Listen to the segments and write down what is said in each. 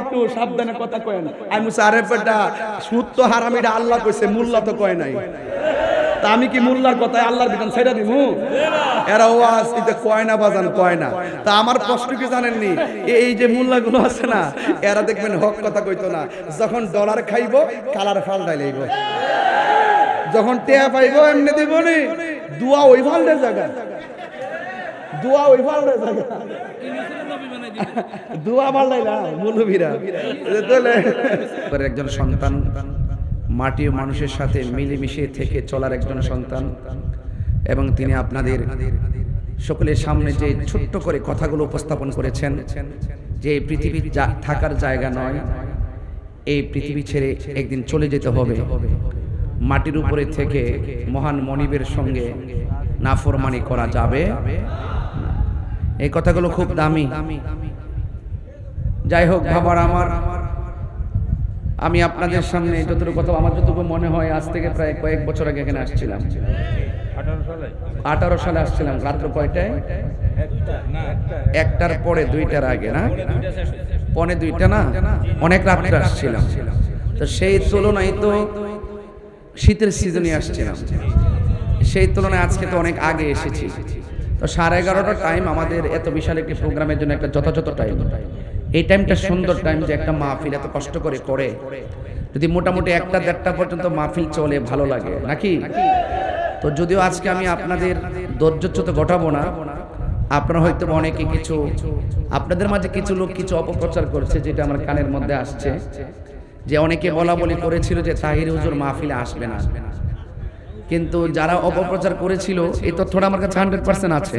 একটু সাবধানে কথা কয় না আমি আরে বেটা, সুদ তো হারামিটা আল্লাহ কইছে, মোল্লা তো কয় নাই। তা আমি কি মোল্লার কথায় আল্লাহর বিধান ছেড়ে দিমু? এরা ওয়াজ এটা কয় না বাজান, কয় না। তা আমার প্রশ্ন কি জানেননি? এই যে মোল্লাগুলো আছে না, এরা দেখবেন হক কথা কইতো না। যখন ডলার খাইবো কালার ফাল্টাই লইব। যখন টেয়া পাইব, এমনি দিব নি। দুয়া ওই ফাল্টে জায়গা। দুয়া ওই ফাল্টে জায়গা। দুয়া পাল্টাই না মৌলভীরা তাহলে একজন সন্তান, মাটি ও মানুষের সাথে মিলেমিশে থেকে চলার একজন সন্তান, এবং তিনি আপনাদের সকলের সামনে যে ছোট্ট করে কথাগুলো উপস্থাপন করেছেন, যে এই পৃথিবী থাকার জায়গা নয়, এই পৃথিবী ছেড়ে একদিন চলে যেতে হবে। মাটির উপরে থেকে মহান মনিবের সঙ্গে নাফরমানি করা যাবে? এই কথাগুলো খুব দামি। যাই হোক বাবার আমার আমি আপনাদের সামনে যতটুকু কথা আমার যতটুকু মনে হয় আজ থেকে প্রায় কয়েক বছর আগে এখানে আসছিলাম। আঠারো সালে আসছিলাম রাত্র কয়টায়? একটার পরে দুইটার আগে না? পনে দুইটা না? অনেক রাত্রে আসছিলাম। তো সেই তুলনায় তো শীতের সিজনে আসছিলাম সেই তুলনায় আজকে তো অনেক আগে এসেছি। তো সাড়ে এগারোটা টাইম আমাদের এত বিশাল একটি প্রোগ্রামের জন্য একটা যথাযথ টাইম এই টাইমটা সুন্দর টাইম যে একটা মাহফিল এত কষ্ট করে করে। যদি মোটামুটি একটা দেড়টা পর্যন্ত মাহফিল চলে ভালো লাগে। নাকি? তো যদিও আজকে আমি আপনাদের ধৈর্যচ্যুত ঘটাবো না আপনারা হয়তো অনেকে কিছু আপনাদের মাঝে কিছু লোক কিছু অপপ্রচার করছে যেটা আমার কানের মধ্যে আসছে। যে অনেকে বলা বলি করেছিল যে তাহির হুজুর মাহফিলে আসবে না। কিন্তু যারা অপপ্রচার করেছিল, এই তথ্যটা আমার কাছে হান্ড্রেড পার্সেন্ট আছে।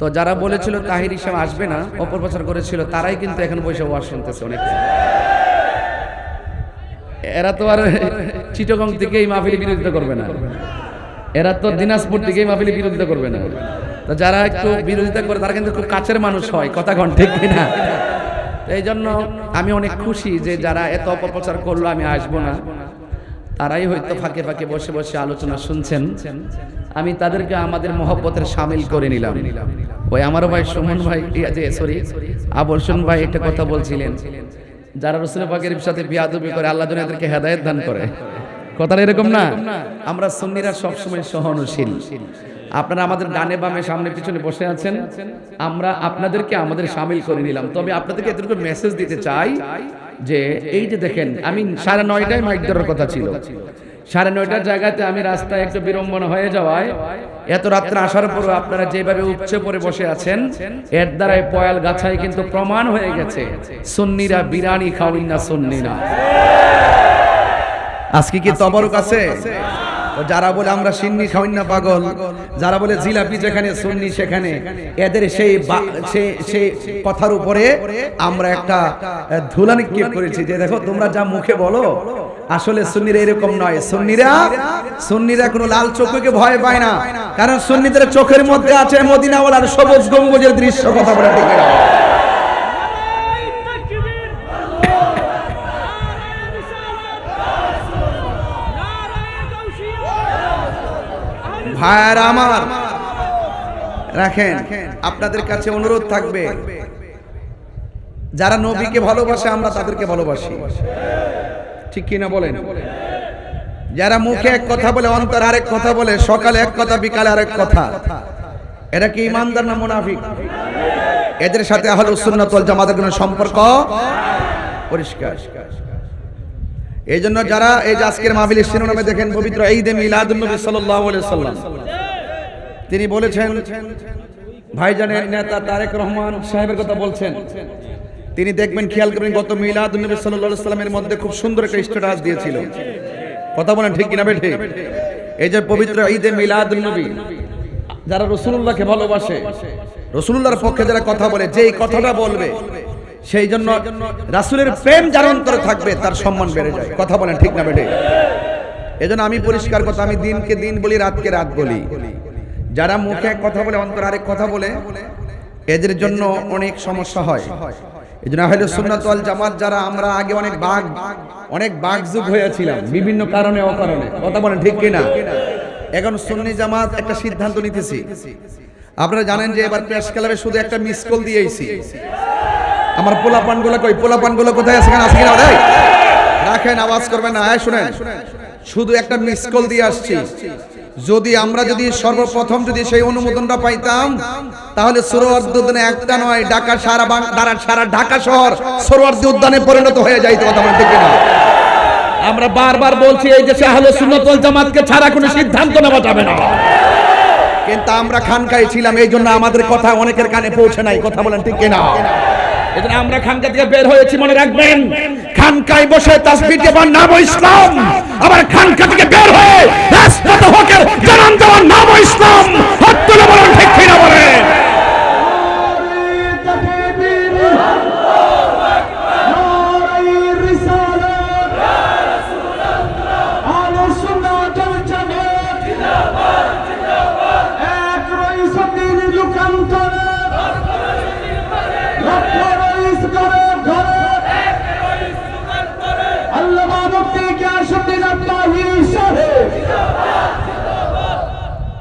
তো যারা বলেছিল তাহির হিসাবে আসবে না, অপপ্রচার করেছিল, তারাই কিন্তু এখন বৈশাখ ওয়াজ শুনতেছে অনেকে। এরা তো আর চিটগং থেকে এই মাহফিলে বিরোধিতা করবে না। এরা তো দিনাজপুর থেকে এই মাহফিলে বিরোধিতা করবে না। তো যারা একটু বিরোধিতা করে, তারা কিন্তু খুব কাছের মানুষ হয়, কথা কন ঠিক কিনা? এই জন্য আমি অনেক খুশি যে যারা এত অপপ্রচার করল আমি আসব না। তারাই হয়তো ফাঁকে ফাঁকে বসে বসে আলোচনা শুনছেন। আমি তাদেরকে আমাদের মহব্বতের সামিল করে নিলাম। ওই আমারও ভাই সুমন ভাই যে সরি আবর্ষণ ভাই একটা কথা বলছিলেন। যারা রসুল পাকের সাথে বিয়াদবি করে, আল্লাহ এদেরকে হেদায়েত দান করে। কথাটা এরকম না। আমরা সুন্নিরা সবসময় সহনশীল। আপনারা আমাদের ডানে বামে সামনে পিছনে বসে আছেন, আমরা আপনাদেরকে আমাদের সামিল করে নিলাম। তবে আপনাদেরকে এতটুকু মেসেজ দিতে চাই যে, এই যে দেখেন, আমি সাড়ে নয়টায় মাইক ধরার কথা ছিল। সাড়ে নয়টার জায়গাতে আমি রাস্তায় একটু বিড়ম্বনা হয়ে যাওয়ায় এত রাত্রে আসার পর আপনারা যেভাবে উপচে পড়ে বসে আছেন, এর দ্বারাই পয়াল গাছায় কিন্তু প্রমাণ হয়ে গেছে, সুন্নিরা বিরানি খাওয়িন না সুন্নিরা আজকে কি তবরক আছে? যারা বলে আমরা সিন্নি খাওয়াই না পাগল, যারা বলে জিলাপি যেখানে, সুন্নি সেখানে, এদের সেই সেই কথার উপরে আমরা একটা ধুলা নিক্ষেপ করেছি যে দেখো তোমরা যা মুখে বলো, আসলে সুন্নিরা এরকম নয়। সুন্নিরা সুন্নিরা কোনো লাল চোখকে ভয় পায় না। কারণ সুন্নিদের চোখের মধ্যে আছে মদিনাওয়ালার সবুজ গম্বুজের দৃশ্য, কথা বলে ঠিক ভাইয়ার আমার, রাখেন, আপনাদের কাছে অনুরোধ থাকবে, যারা নবীকে ভালোবাসে, আমরা তাদেরকে ভালোবাসি। ঠিক কিনা বলেন? যারা মুখে এক কথা বলে, অন্তর আরেক কথা বলে, সকালে এক কথা, বিকালে আরেক কথা। এরা কি ইমানদার না মুনাফিক? এদের সাথে আহলুস সুন্নাত ওয়াল জামাতের কোনো সম্পর্ক? পরিষ্কার। এই জন্য যারা এই যে আজকের মাহফিলের শিরোনামে দেখেন পবিত্র ঈদে মিলাদুন নবী সাল্লাল্লাহু আলাইহি সাল্লাম তিনি বলেছেন, ভাইজানের নেতা তারেক রহমান সাহেবের কথা বলছেন। তিনি দেখবেন খেয়াল করবেন গত মিলাদুন নবী সাল্লাল্লাহু আলাইহি সাল্লামের মধ্যে খুব সুন্দর একটা স্ট্যাটাস দিয়েছিল। কথা বলেন ঠিক কিনা বেঠে? এই যে পবিত্র ঈদে মিলাদুন নবী, যারা রসুল্লাহকে ভালোবাসে রসুল্লাহর পক্ষে যারা কথা বলে, যেই কথাটা বলবে সেই জন্য রাসুলের প্রেম যার অন্তরে থাকবে তার সম্মান বেড়ে যায়। কথা বলেন ঠিক না বেঠে? এজন্য আমি পরিষ্কার কথা আমি দিনকে দিন বলি রাতকে রাত বলি। যারা মুখে এক কথা বলে অন্তর আরেক কথা বলে এদের জন্য অনেক সমস্যা হয়। এই জন্য আহলে সুন্নাত ওয়াল জামাত যারা আমরা আগে অনেক বাঘ অনেক বাঘ যুগ হয়েছিলাম বিভিন্ন কারণে অকারণে। কথা বলেন ঠিক কিনা? এখন সুন্নি জামাত একটা সিদ্ধান্ত নিতেছি। আপনারা জানেন যে এবার প্রেস ক্লাবে শুধু একটা মিস কল দিয়েছি। আমার পোলাপানগুলো কই? পোলাপানগুলো কোথায় আছে কেন আছে কিনা ভাই রাখেন, আওয়াজ করবেন না। হ্যাঁ শুনেন, শুধু একটা মিস কল দিয়ে আসছি। যদি আমরা যদি সর্বপ্রথম যদি সেই অনুমোদনটা পাইতাম, তাহলে সরোয়ার্দি উদ্যানে একটা নয়, ঢাকা সারা বাং- সারা ঢাকা শহর সরোয়ার্দি উদ্যানে পরিণত হয়ে যাইতো কথা বলতে কিনা? আমরা বারবার বলছি, এই দেশে আহলে সুন্নাত ওয়াল জামাতকে ছাড়া কোনো সিদ্ধান্ত নেওয়া যাবে না। কিন্তু আমরা খানকায় ছিলাম এই জন্য আমাদের কথা অনেকের কানে পৌঁছে নাই, কথা বলেন ঠিক কিনা? এজন্য আমরা খানকা থেকে বের হয়েছি, মনে রাখবেন। খানকায় বসে তাসবিহ দেবার নাম ইসলাম। আবার খানকা থেকে বের হয়ে রাস্তাতে হকের জানান দেওয়ার নাম ইসলাম। হাত তুলে বলেন, ঠিক কিনা বলেন।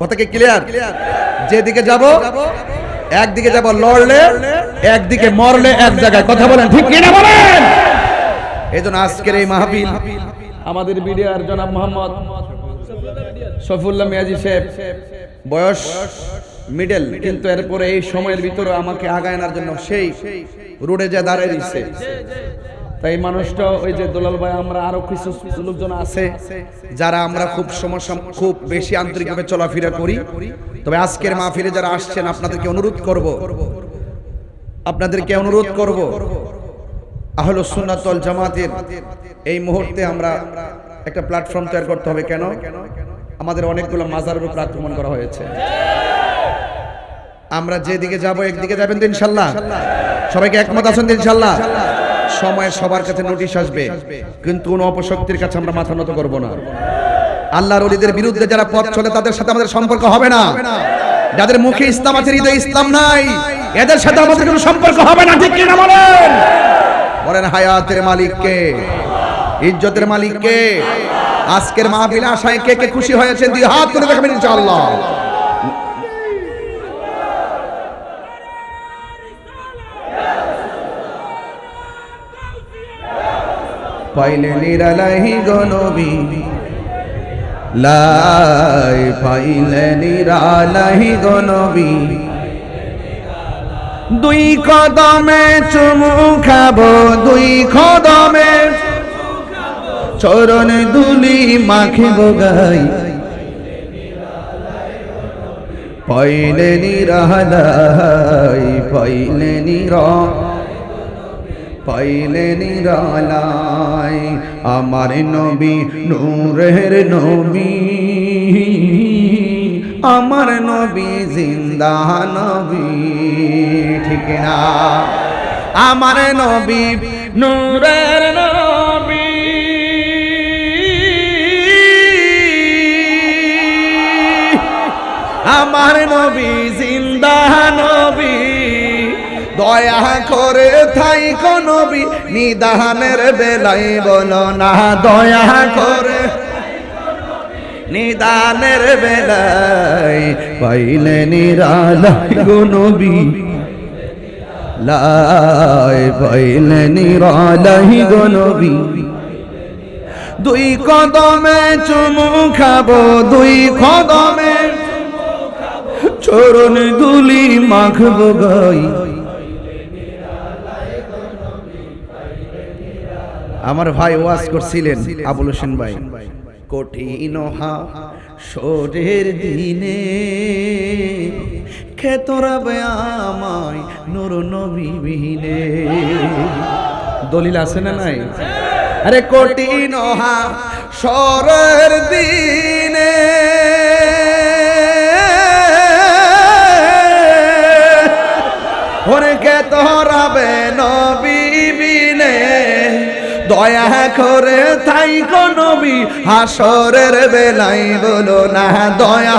কথা কি ক্লিয়ার যেদিকে যাব, একদিকে যাব লড়লে, একদিকে মরলে এক জায়গায়। কথা বলেন, ঠিক কিনা বলেন? এই জন্য আজকের এই মাহফিল আমাদের বিডিআর জনাব মোহাম্মদ সফুল্লাহ মিয়াজি সাহেব। বয়স মিডল কিন্তু এরপরে এই সময়ের ভিতরে আমাকে আগায় আনার জন্য সেই রোডে যা দাঁড়িয়ে দিচ্ছে তাই মানুষটা ওই যে দোলাল ভাই, আমরা আরও কিছু লোকজন আছে যারা আমরা খুব সমস্যা খুব বেশি আন্তরিকভাবে চলাফেরা করি। তবে আজকের মাহফিলে যারা আসছেন, আপনাদেরকে অনুরোধ করব। আপনাদেরকে অনুরোধ করব। আহলো সুন্নাতল জামাতের এই মুহূর্তে আমরা একটা প্ল্যাটফর্ম তৈরি করতে হবে। কেন? আমাদের অনেকগুলো মাজারের উপর আক্রমণ করা হয়েছে। আমরা যেদিকে যাব, একদিকে যাবেন তো ইনশাল্লাহ। সবাইকে একমত আছেন ইনশাল্লাহ? সময় সবার কাছে নোটিশ আসবে। কিন্তু কোন অপশক্তির কাছে আমরা মাথা নত করব না। আল্লাহর ওলিদের বিরুদ্ধে যারা পথ চলে, তাদের সাথে আমাদের সম্পর্ক হবে না। যাদের মুখে ইসলাম আছে, হৃদয়ে ইসলাম নাই, এদের সাথে আমাদের কোনো সম্পর্ক হবে না, ঠিক কিনা বলেন? বলেন, হায়াতের মালিক কে? ইজ্জতের মালিক কে? আজকের মাহফিলে আশায় কে কে খুশি হয়েছে? দুই হাত তুলে দেখাবেন ইনশাআল্লাহ। পাইলে নিরালাহি গনবী লাই পাইলে নিরালাহি গনবী দুই কদমে চুমু খাব, দুই কদমে চরণ দুলি মাখিব গাই। পাইলে নিরালাই পাইলে নিরা পাইলে নিরালাই আমার নবী, নূরের নবী। আমার নবী জিন্দা নবী, ঠিক না? আমার নবী নূরের নবী। আমার নবী জিন্দা নবী। দয়া করে থাই নবী, নিদানের বেলাই বলো না, দয়া করে। নিদানের বেলাই পাইলে নিরালাই গো নবী। লাই পাইলে নিরালাই নবী। দুই কদমে চুমু খাব, দুই কদমে চরণ দুলি মাখবো গাই। আমার ভাই ওয়াজ করছিলেন আবুল হোসেন ভাই। কঠিন সরের দিনে খেতরা আমায় নুর নবীবিহীনে দলিল আছে না নাই? আরে কঠিন সরের দিনে ওরে খেতরা বেনা দয়া করে তাই নবী, হাসরের বেলাই বলো না, দয়া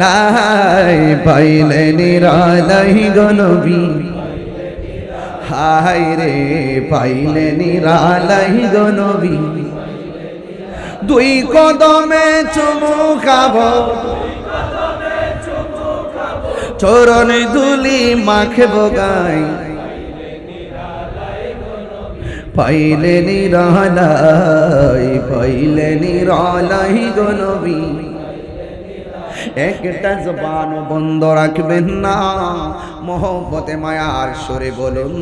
লাই পাইলে নিরালাই গো নবী। হাই রে পাইলে নিরালাই গো নবী। দুই কদমে চুমু খাব। চরণ দুলি মাখে গাই পাইলে নিরালাই পাইলে নিরালাই গো নবী। একটা জবান বন্ধ রাখবেন না, মোহব্বতে মায়ার সরে বলুন,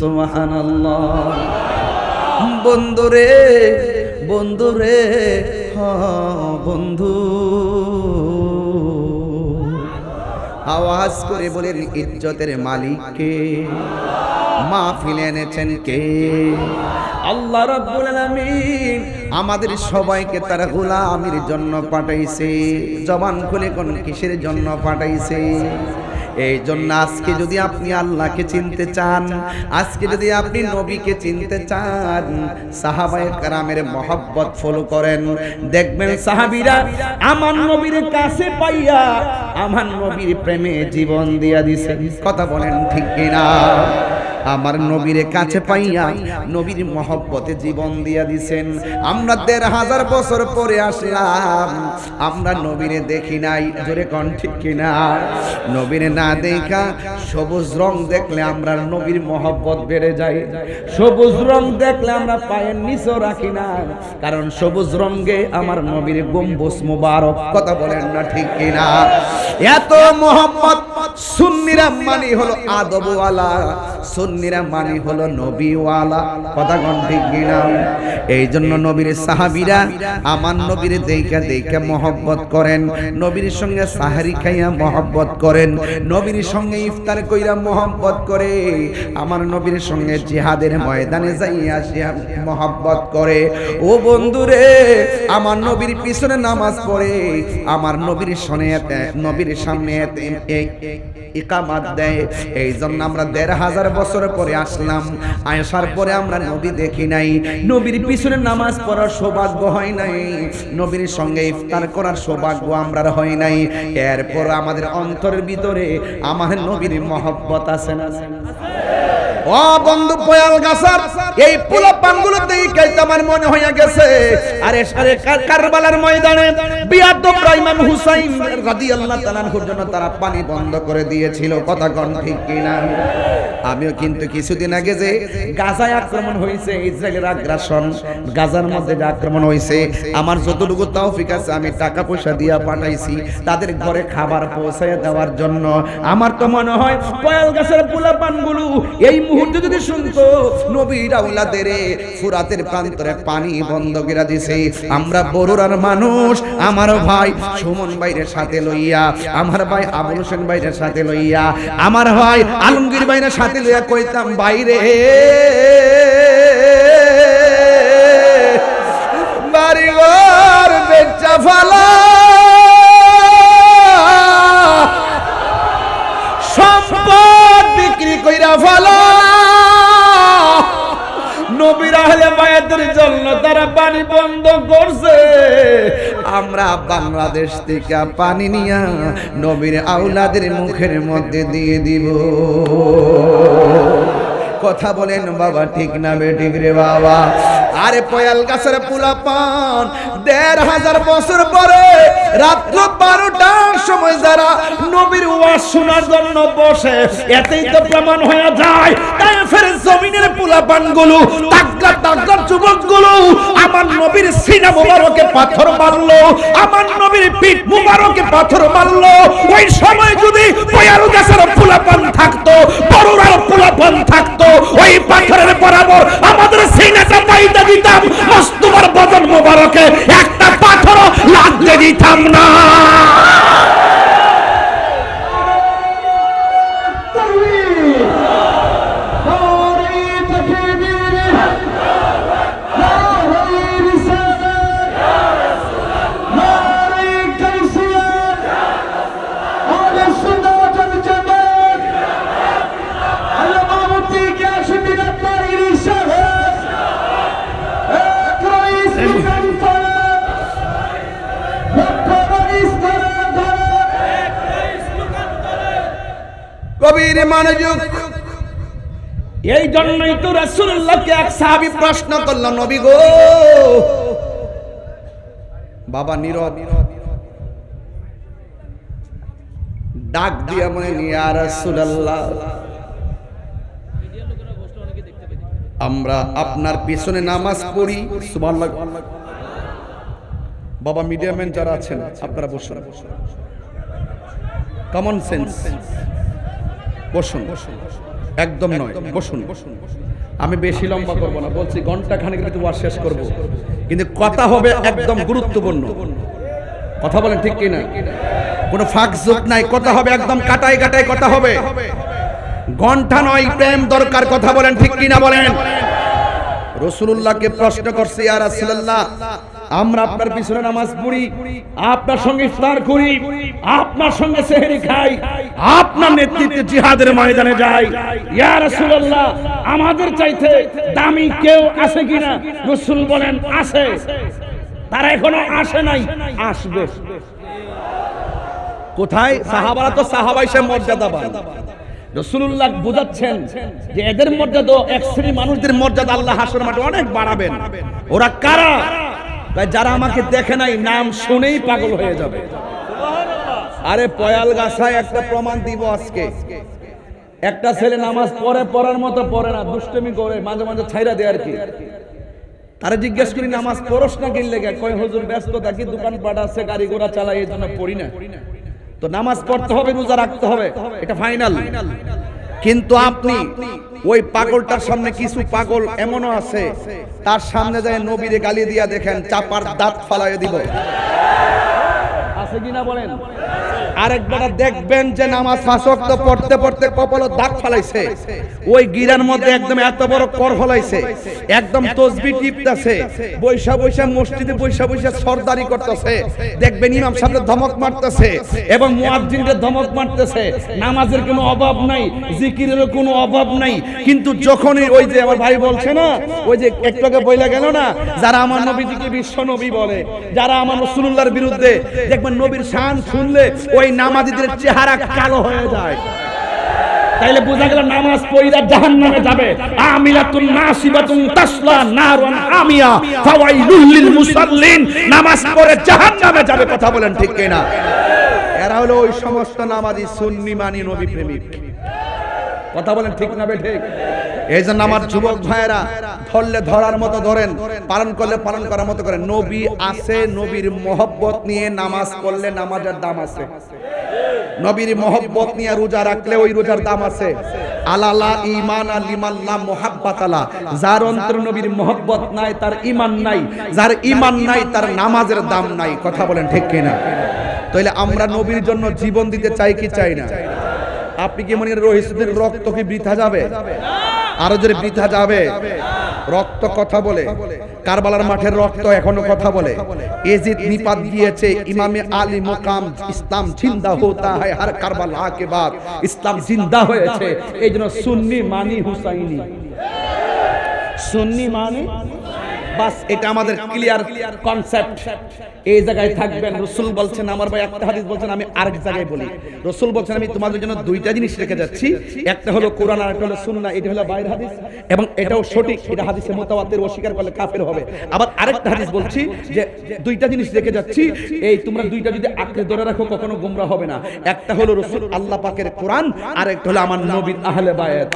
সুবহানাল্লাহ। বন্ধুরে বন্ধুরে হ বন্ধু। আওয়াজ করে বলেন, ইজ্জতের মালিককে। মাহফিলে এনেছেন কে? আল্লাহ রাব্বুল আলামিন আমাদের সবাইকে তার গোলামির জন্য পাঠাইছে। জবান খুলে কোন কিসের জন্য পাঠাইছে? এই জন্য আজকে যদি আপনি আল্লাহকে চিনতে চান আজকে যদি আপনি নবীকে চিনতে চান সাহাবায়ে কারামের মহব্বত ফলো করেন। দেখবেন সাহাবীরা আমার নবীর কাছে পাইয়া আমার নবীর প্রেমে জীবন দিয়া দিছে কথা বলেন ঠিক কিনা? আমার নবীর কাছে পাইয়া নবীর মহব্বতে জীবন দিয়া দিছেন। আমরা দেড় হাজার বছর পরে আসলাম। আমরা নবীরে দেখি নাই। জোরে কন ঠিক কিনা? নবীরে না দেখা সবুজ রং দেখলে আমরা নবীর মহব্বত বেড়ে যায়। সবুজ রং দেখলে আমরা পায়ের নিচেও রাখি না। কারণ সবুজ রঙে আমার নবীর গম্বুজ মুবারক। কথা বলেন না ঠিক কিনা? এত মোহাম্মদ সুন্নিরা মানি হলো আদবওয়ালা, সুন্নিরা মানি হলো নবীওয়ালা। কথা কোন ঠিক কিনা এই জন্য নবীর সাহাবীরা আমার নবীর দেইকা দেইকা মহব্বত করেন, নবীর সঙ্গে সাহারি খাইয়া মহব্বত করেন, নবীর সঙ্গে ইফতার কইরা মহব্বত করে, আমার নবীর সঙ্গে জিহাদের ময়দানে যাইয়া মহব্বত করে। ও বন্ধুরে, আমার নবীর পিছনে নামাজ পড়ে, আমার নবীর সনে নবীর সামনে ইকামাত দেয়। এই জন্য আমরা দেড় হাজার বছর পরে আসলাম। আসার পরে আমরা নবী দেখি নাই। নবীর পিছনে নামাজ পড়ার সৌভাগ্য হয় নাই। নবীর সঙ্গে ইফতার করার সৌভাগ্য আমরা হয় নাই। এরপর আমাদের অন্তরের ভিতরে আমার নবীর মহব্বত আছে না? বন্ধু পয়াল গাছার, এই আমার মনে হইয়া গেছে। আরে সারে কারবালার ময়দানে ইমাম হুসাইন রাদিয়াল্লাহু তাআলার জন্য তারা পানি বন্ধ করে দিয়েছিল। কথা ঠিক কিনা? আমিও কিন্তু কিছুদিন আগে যে গাজায় আক্রমণ হয়েছে, ইসরায়েলের আগ্রাসন, গাজার মধ্যে যে আক্রমণ হয়েছে, আমার যতটুকু তৌফিক আছে, আমি টাকা পয়সা দিয়া পাঠাইছি, তাদের ঘরে খাবার পৌঁছায় দেওয়ার জন্য। আমার তো মনে হয় পয়াল গাছের পোলা পানগুলো এই যদি শুনতো, নবীর আউলাদের ফুরাতের প্রান্তরে পানি বন্ধ করে দিছে। আমরা বড়ুরার মানুষ, আমার ভাই সুমন ভাইয়ের সাথে লইয়া, আমার ভাই আবুল হোসেন ভাইয়ের সাথে লইয়া, আমার ভাই আলমগীর ভাইয়ের সাথে লইয়া কইতাম বাইরে বাড়ি সম্পদ বিক্রি কইরা ফালা। বন্ধ করছে। আমরা বাংলাদেশ থেকে পানি নিয়া নবীর আউলাদের মুখের মধ্যে দিয়ে দিব। কথা বলেন, বাবা, ঠিক না বেঠিক রে, বাবা। আরে পয়াল গাছের পুলা পান দেড় হাজার বছর পরে রাত্র বারোটার সময় যারা নবীর ওয়াজ শোনার জন্য বসে, এতেই তো প্রমাণ হয়ে যায় তাই ফের জমিনের পুলা পানগুলো তাগলা তাগলা যুবকগুলো আমার নবীর সিনা মুবারকে পাথর মারলো, আমার নবীর পিঠ মুবারকে পাথর মারলো। ওই সময় যদি পয়াল গাছের পুলা পান থাকতো, বড়রার পুলা পান থাকতো ওই পাথরের বরাবর আমাদের সিনেটা পাইতে দিতাম। মস্তুমার বদন মোবারকে, একটা পাথর লাগতে দিতাম না। গভীর মনোযোগ। এই জন্যই তো রাসূলুল্লাহকে এক সাহাবী প্রশ্ন করল নবী গো! বাবা নীরব। ডাক দিয়া মনে রাসূলুল্লাহ! আমরা আপনার পিছনে নামাজ পড়ি। সুবহানাল্লাহ। বাবা মিডিয়া যারা আছেন আপনারা বসুন। কমন সেন্স বসুন। একদম নয় বসুন। আমি বেশি লম্বা করব না বলছি ঘণ্টা খানিক ওয়ার শেষ করব। কিন্তু কথা হবে একদম গুরুত্বপূর্ণ। কথা বলেন ঠিক কিনা? কোনো ফাঁক যোগ নাই কথা হবে একদম কাটাই কাটাই কথা হবে। ঘণ্টা নয় প্রেম দরকার কথা বলেন ঠিক কিনা বলেন? রসুল্লাহকে প্রশ্ন করছে ইয়া রাসূলুল্লাহ আমরা আপনার পিছনে নামাজ পড়ি, আপনার সঙ্গে ইফতার করি, আপনার সঙ্গে সেহরি খাই, আপনার নেতৃত্বে জিহাদের ময়দানে যাই। ইয়া রাসূলুল্লাহ, আমাদের চাইতে দামি কেউ আছে কিনা? রাসূল বলেন, আছে। তারা এখনও আসে নাই। আসবে। কোথায়? সাহাবারা তো সাহাবাই সে মর্যাদাবান। রসুল্লাহ বুঝাচ্ছেন যে এদের মর্যাদা এক শ্রেণি মানুষদের মর্যাদা আল্লাহ হাসর মাঠে অনেক বাড়াবেন। ওরা কারা? তাই যারা আমাকে দেখে নাই, নাম শুনেই পাগল হয়ে যাবে। আরে পয়াল গাছায় একটা প্রমাণ দিব আজকে। একটা ছেলে নামাজ পড়ে, পড়ার মতো পড়ে না, দুষ্টমি করে, মাঝে মাঝে ছাইরা দেয় আর কি। তারা জিজ্ঞেস করি, নামাজ পড়স না কিনলে কয়, হুজুর ব্যস্ত থাকি দোকান পাট আছে গাড়ি ঘোড়া চালাই এই জন্য পড়ি না। তো নামাজ পড়তে হবে, রোজা রাখতে হবে। এটা ফাইনাল কিন্তু আপনি ওই পাগলটার সামনে কিছু পাগল এমনও আছে তার সামনে যায় নবীরে গালি দিয়া দেখেন চাপার দাঁত ফালাইয়া দিব। আছে কিনা বলেন? আরেকবার দেখবেন যে নামাজ পড়তে পড়তে কপাল দাগ ওই গিরার মধ্যে একদম এত বড় কর ফলাইছে। একদম তসবি টিপতেছে। বৈশা বৈশা মসজিদে বৈশা বৈশা সর্দারি করতেছে। দেখবেন ইমাম ধমক মারতেছে এবং মুয়াজ্জিনদের ধমক মারতেছে। নামাজের কোনো অভাব নাই, জিকিরেরও কোনো অভাব নাই। কিন্তু যখনই ওই যে আমার ভাই বলছে না, ওই যে একটু আগে বইলা গেল না, যারা আমার নবীজিকে বিশ্ব নবী বলে, যারা আমার রসুল্লাহর বিরুদ্ধে, দেখবেন নবীর শান শুনলে ওই নামাজিদের চেহারা কালো হয়ে যায়। তাইলে বোঝা গেল নামাজ পড়িরা জাহান্নামে যাবে। আমিলাতুন নাসিবাতুন তাসলা নারুন আমিয়া। ফাওয়াইলুল লিল মুসাল্লিন। নামাজ পড়ে জাহান্নামে যাবে কথা বলেন ঠিক কিনা? এরা হলো ওই সমস্ত নামাজি সুন্নি মানি নবী প্রেমিক কথা বলেন ঠিক না বে ঠিক? এই জন্য আমার যুবক ভাইয়েরা ধরলে ধরার মতো ধরেন পালন করলে পালন করার মতো করেন। নবী আছে নবীর মহব্বত নিয়ে নামাজ পড়লে নামাজের দাম আছে। নবীর মহব্বত নিয়ে রোজা রাখলে ওই রোজার দাম আছে। আলালা ইমান আলিমাল্লা মোহাব্বত আলা যার অন্তর নবীর মহব্বত নাই তার ইমান নাই। যার ইমান নাই তার নামাজের দাম নাই। কথা বলেন ঠিক কিনা? তাইলে আমরা নবীর জন্য জীবন দিতে চাই কি চাই না? আপনি কি মনে করেন রহিসুদ্দিন রক্ত কি বৃথা যাবে? আরও যদি বৃথা যাবে। রক্ত কথা বলে। কারবালার মাঠের রক্ত এখনও কথা বলে। এজিদ নিপাত গিয়েছে ইমামে আলী মুকাম। ইসলাম জিন্দা হোতা হয় হর কারবালা কে বাদ। ইসলাম জিন্দা হয়েছে। এই জন্য সুন্নি মানি হুসাইনি। সুন্নি মানি বাস, এটা আমাদের ক্লিয়ার কনসেপ্ট এই জায়গায় থাকবেন, রসুল বলছেন, আমার ভাই একটা হাদিস বলছেন, আমি আরেক জায়গায় বলি। রসুল বলছেন, আমি তোমাদের জন্য দুইটা জিনিস রেখে যাচ্ছি। একটা হলো কোরআন আর একটা হলো সুন্নাহ, এটা হলো বাইরের হাদিস, এবং এটাও সঠিক, এটা হাদিসে মোতাবাতের অস্বীকার করলে কাফের হবে। আবার আরেকটা হাদিস বলছি, যে দুইটা জিনিস রেখে যাচ্ছি, এই তোমরা দুইটা যদি আঁকড়ে ধরে রাখো, কখনো গোমরা হবে না। একটা হলো রসুল আল্লাহ পাকের কোরআন আর একটা হলো আমার নবীর আহলে বায়াত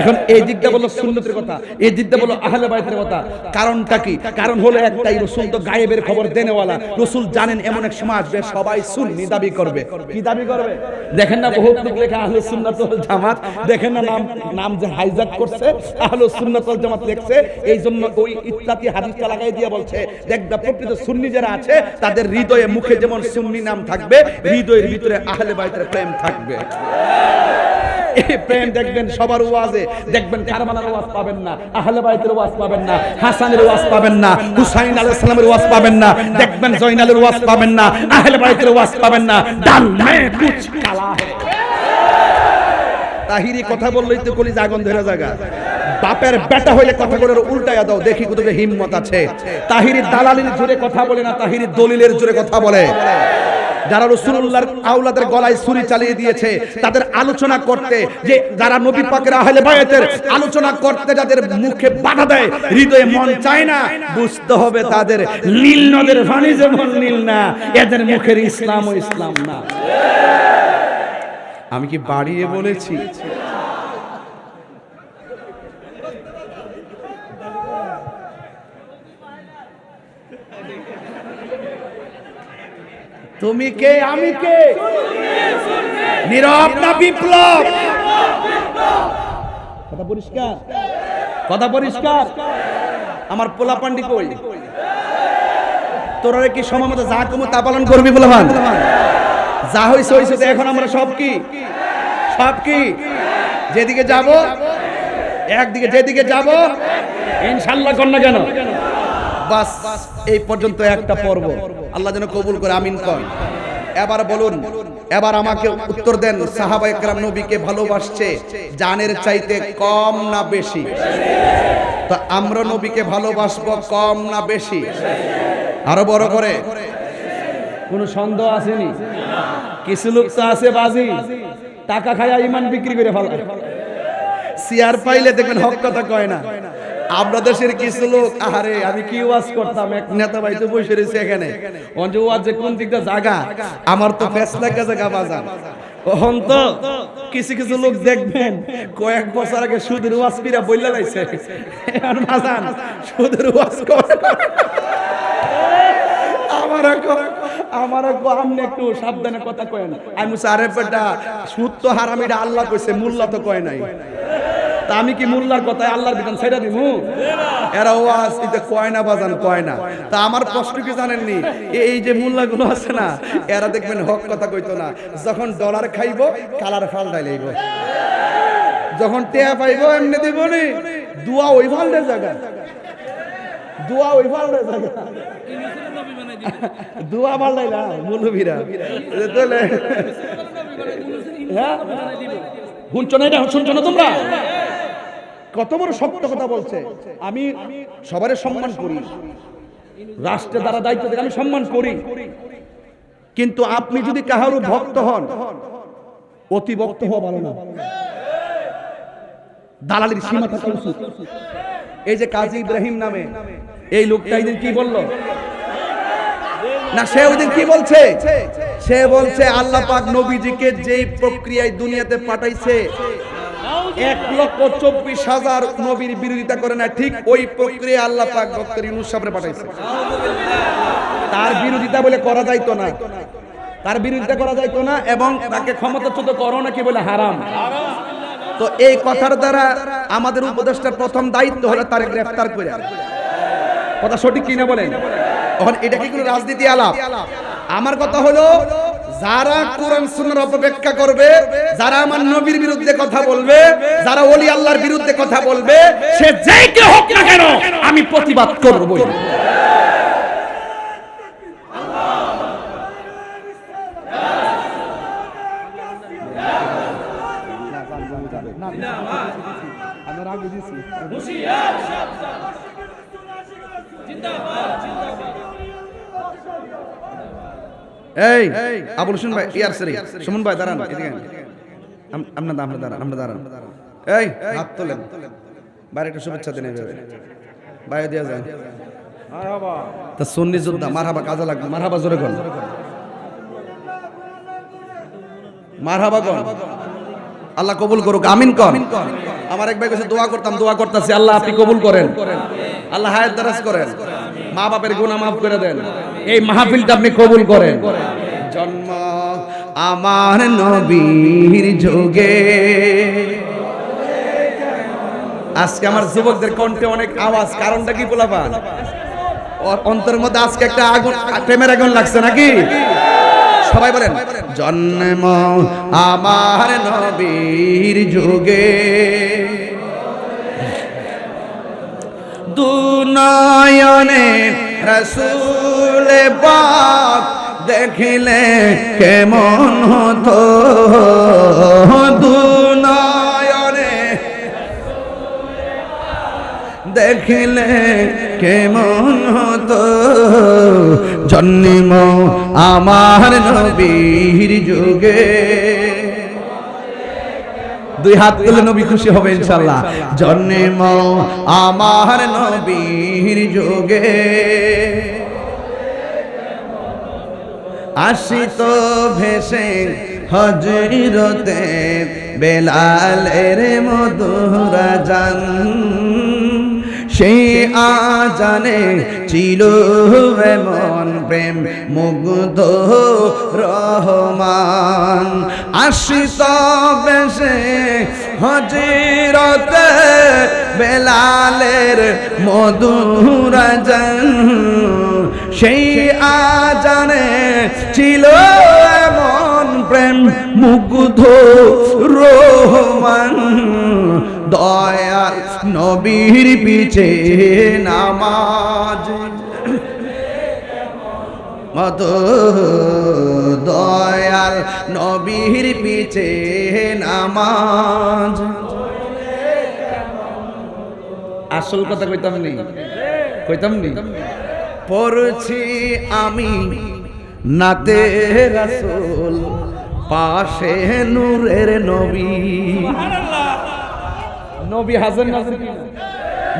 এখন এই দিকটা বলো সুন্নতের কথা, এই দিকটা বলো আহলে বাইতের কথা। কারণটা কি? কারণ হলো একটাই, রসুল তো গায়েবের খবর দেনেওয়ালা। রসুল জানেন এমন এক সমাজ আসবে সবাই সুন্নি দাবি করবে। কি দাবি করবে? দেখেন না বহুত লোক লেখা আহলে সুন্নাত জামাত। দেখেন না নাম নাম যে হাইজাক করছে, আহলে সুন্নাত জামাত লিখছে। এই জন্য ওই ইত্যাদি হাদিসটা লাগাই দিয়ে বলছে দেখবা প্রকৃত সুন্নি যারা আছে, তাদের হৃদয়ে মুখে যেমন সুন্নি নাম থাকবে, হৃদয়ের ভিতরে আহলে বাইতের প্রেম থাকবে। প্রেম দেখবেন, সবার ওয়াজে। দেখবেন কারবালার ওয়াজ পাবেন না, আহলে বাইতের ওয়াজ পাবেন না, হাসানের ওয়াজ পাবেন না, হুসাইন আলাইহিস সালামের ওয়াজ পাবেন না, দেখবেন জয়নালের ওয়াজ পাবেন না, আহলে বাইতের ওয়াজ পাবেন না ডাল মে কুছ কালা হে। তাহিরি কথা বললেই তো কলি জাগন ধরে জায়গা বাপের বেটা হইলে কথা করে উল্টায়া দাও, দেখি কোথায় হিম্মত আছে। তাহিরি দালালির জোরে কথা বলে না, তাহিরি দলিলের জোরে কথা বলে। যারা রসুল্লাহর আউলাদের গলায় ছুরি চালিয়ে দিয়েছে, তাদের আলোচনা করতে যে যারা নবী পাকের আহলে বায়াতের আলোচনা করতে যাদের মুখে বাধা দেয়, হৃদয়ে মন চায় না, বুঝতে হবে তাদের নীল নদের ভানি যেমন নীল না, এদের মুখের ইসলাম ও ইসলাম না। আমি কি বাড়িয়ে বলেছি? তুমি কে? আমি কে? নীরব না বিপ্লব? কথা পরিষ্কার? কথা পরিষ্কার? আমার পোলা পান্ডি কই? তোরা কি সময় মতো যা কমু তা পালন করবি পোলাপান যা হইছে হইছে এখন আমরা সব কি? সব কি? যেদিকে যাব, একদিকে যেদিকে যাব, ইনশাল্লাহ না কেন? বাস এই পর্যন্ত একটা পর্ব। আল্লাহ যেন কবুল করে আমিন কন এবার বলুন এবার আমাকে উত্তর দেন সাহাবা একরাম নবীকে ভালোবাসছে জানের চাইতে কম না বেশি? তা আমরা নবীকে ভালোবাসবো কম না বেশি? আরও বড় করে। কোনো সন্দেহ আসেনি? কিছু লোক তো আছে বাজি। টাকা খায়া ইমান বিক্রি করে ফেলা সিয়ার পাইলে দেখবেন হক কথা কয় না। আমরা দেশের কিছু লোক আরে আমি কি ওয়াজ করতাম? এক নেতা ভাই তো বসে রয়েছে এখানে। অঞ্জ ওয়াজ যে কোন দিকটা জায়গা আমার তো ফেসলা জায়গা বাজার কিছু কিছু লোক দেখবেন, কয়েক বছর আগে সুদের ওয়াজ পিরা বললে লাইছে। এখন বাজান, সুদের ওয়াজ করে। আমার আমার আমনে একটু সাবধানে কথা কয় না আমি আরে বেটা, সুদ তো হারামিটা আল্লাহ কইছে, মোল্লা তো কয় নাই। তা আমি কি মোল্লার কথায় আল্লাহর বিধান ছেড়ে দিমু? এরা ও ইতে কয় না বাজান কয় না তা আমার প্রশ্ন কি জানেননি? এই যে মোল্লাগুলো আছে না, এরা দেখবেন হক কথা কইতো না। যখন ডলার খাইবো, কালার ফাল্টাই লইব। যখন টেয়া পাইবো, এমনি দিব নি। দুয়া ওই ফাল্টে জায়গা দুয়া ওই ফাল্টে জায়গা দুয়া পাল্টাই না মৌলভীরা তাহলে হ্যাঁ? শুনছো না এটা? শুনছো না তোমরা? কত বড় সত্য কথা বলছে? আমি সবারে সম্মান করি। রাষ্ট্রে দ্বারা দায়িত্ব থেকে আমি সম্মান করি। কিন্তু আপনি যদি কাহারও ভক্ত হন অতি ভক্ত হওয়া ভালো না। দালালির সীমা থাকা উচিত। এই যে কাজী ইব্রাহিম নামে এই লোকটা একদিন কি বলল? না সে ওইদিন কি বলছে? সে বলছে আল্লাহ পাক নবীজিকে যেই প্রক্রিয়ায় দুনিয়াতে পাঠাইছে এক লক্ষ চব্বিশ হাজার নবীর বিরোধিতা করে না, ঠিক ওই প্রক্রিয়া আল্লাহ পাক ডক্টর ইউনুস সাহেবের পাঠাইছে। তার বিরোধিতা বলে করা যাইতো না। তার বিরোধিতা করা যাইতো না এবং তাকে ক্ষমতাচ্যুত করো নাকি বলে হারাম। তো এই কথার দ্বারা আমাদের উপদেষ্টার প্রথম দায়িত্ব হলো তার গ্রেফতার করে। কথা সঠিক কিনা বলেন? এখন এটা কি কোনো রাজনীতি আলাপ? আমার কথা হলো যারা কোরআন সুন্নাহর অপব্যাখ্যা করবে, যারা আমার নবীর বিরুদ্ধে কথা বলবে, যারা ওলি আল্লাহর বিরুদ্ধে কথা বলবে, সে যেই কে হোক না কেন আমি প্রতিবাদ করবই। এই, আবুল হোসেন ভাই, ইয়ার সরি, সুমন ভাই, দাঁড়ান, এদিকে আম- আপনার দা- আপনার দাঁড়ান। এই, হাত তোলেন। একটা শুভেচ্ছা দেওয়া যায় তা সন্নি যোদ্ধা, মারহাবা কাজে লাগবে। মারহাবা জোরে কর মারহাবা আল্লাহ কবুল করুক, আমিন কর আমার এক ভাই কাছে দোয়া করতাম, দোয়া করতেছি। আল্লাহ আপনি কবুল করেন। আল্লাহ হায়াত দারাজ করেন। মা বাপের গুনাহ মাফ করে দেন। এই মাহফিলটা আপনি কবুল করেন। জন্ম আমার নবীর যুগে। আজকে আমার যুবকদের কণ্ঠে অনেক আওয়াজ, কারণটা কি বলাবা অন্তরের মধ্যে আজকে একটা আগুন, প্রেমের আগুন লাগছে নাকি? সবাই বলেন, জন্ম আমার নবীর যুগে। দুনয়নে রসুল বাপ দেখিলে কেমন হতো? দুনয়নে দেখিলে কেমন হতো? জন্ম আমার নবীর যুগে। দুই হাত তুলে নবী খুশি হবে ইনশাল্লাহ জন্ম আমার নবীর যুগে। আসিত ভেসে হজরতে বেলাল বেলালের মধুরা জান। সেই আজানে ছিল এমন প্রেম মুগ্ধ রহমান। আসিত বেশে হজিরতে বেলালের মধুরা জান। সেই আজানে ছিল এমন প্রেম মুগ্ধ রোহমান। দয়াল নবীর পিছে নামাজ। মত দয়াল নবীর পিছে নামাজ। আসল কথা কইতাম নি? কইতাম নি? পড়ছি আমি নাতে রাসূল পাশে নূরের নবী। নবী হাসান নাজির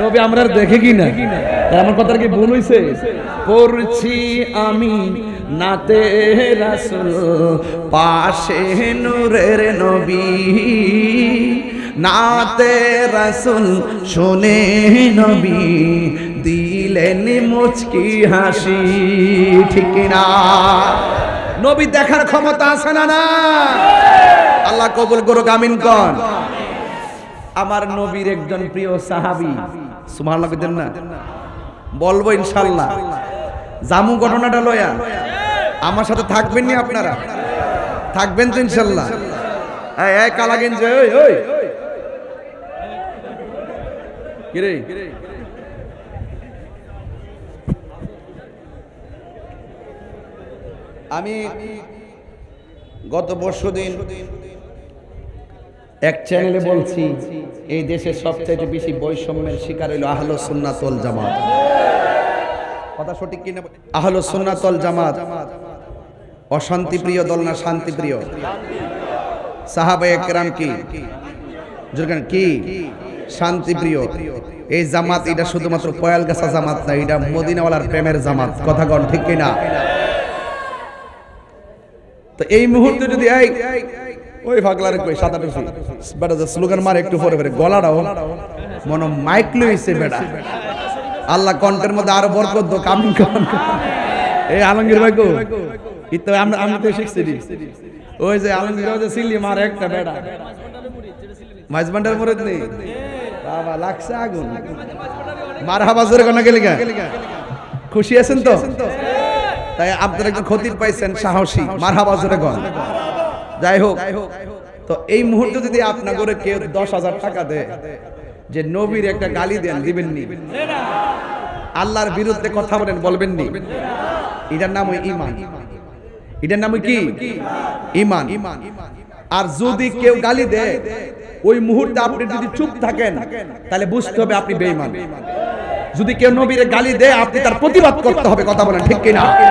নবী আমরা দেখে কি না? তার আমার কথা কি ভুল হইছে? পড়ছি আমি নাতে রাসূল পাশে নূরের নবী। নাতে রাসুল শুনে নবী। দিলেন মুচকি হাসি, ঠিক না নবী দেখার ক্ষমতা আছে না না? আল্লাহ কবুল করুক, আমিন কন। আমার নবীর একজন প্রিয় সাহাবী, সুবহানাল্লাহ কইতেন না? বলব ইনশাল্লাহ জামু ঘটনাটা লয়া। আমার সাথে থাকবেন নি আপনারা? থাকবেন তো ইনশাল্লাহ কালা গেঞ্জি ওই ওই কিরে? আমি গত পরশু দিন এক চ্যানেলে বলছি, এই দেশের সবচেয়ে বেশি বৈষম্যের শিকার হইল আহলো সুন্নাতল জামাত। কথা সঠিক কিনা? আহলো সুন্নাতল জামাত অশান্তি প্রিয় দল না শান্তি প্রিয় সাহাবা একরাম কি কি? শান্তি প্রিয় এই জামাত এটা শুধুমাত্র পয়াল গাছা জামাত না, এটা মদিনাওয়ালার প্রেমের জামাত। কথা কন ঠিক কিনা? এই মুহূর্তে যদি ওই ফাগলার কই সাদা টুসি বেটা, যে স্লোগান মারে একটু পরে পরে, গলাটাও মনে মাইক লইছে বেটা। আল্লাহ কণ্ঠের মধ্যে আরও বরকত দো কামিং কন এই আলমগীর ভাই কো ইতো আমরা আমি তো শিখছি। ওই যে আলমগীর ভাই যে সিলি মারে একটা বেটা। মাইজবান্ডার মরে নেই। বাবা, লাগছে আগুন। মার হাবা জোরে কোন গেলি গা খুশি আছেন তো? তাই আপনারা একটু ক্ষতি পাইছেন সাহসী। মার হাবা গন যাই হোক তো এই মুহূর্তে যদি আপনার করে কেউ দশ হাজার টাকা দেয় যে নবীর একটা গালি দেন দিবেন নি। আল্লাহর বিরুদ্ধে কথা বলেন বলবেন নি। এটার নাম ওই ইমান। এটার নাম কি? ইমান। আর যদি কেউ গালি দেয় ওই মুহূর্তে আপনি যদি চুপ থাকেন তাহলে বুঝতে হবে আপনি বেঈমান। যদি কেউ নবীর গালি দেয় আপনি তার প্রতিবাদ করতে হবে কথা বলেন ঠিক কিনা?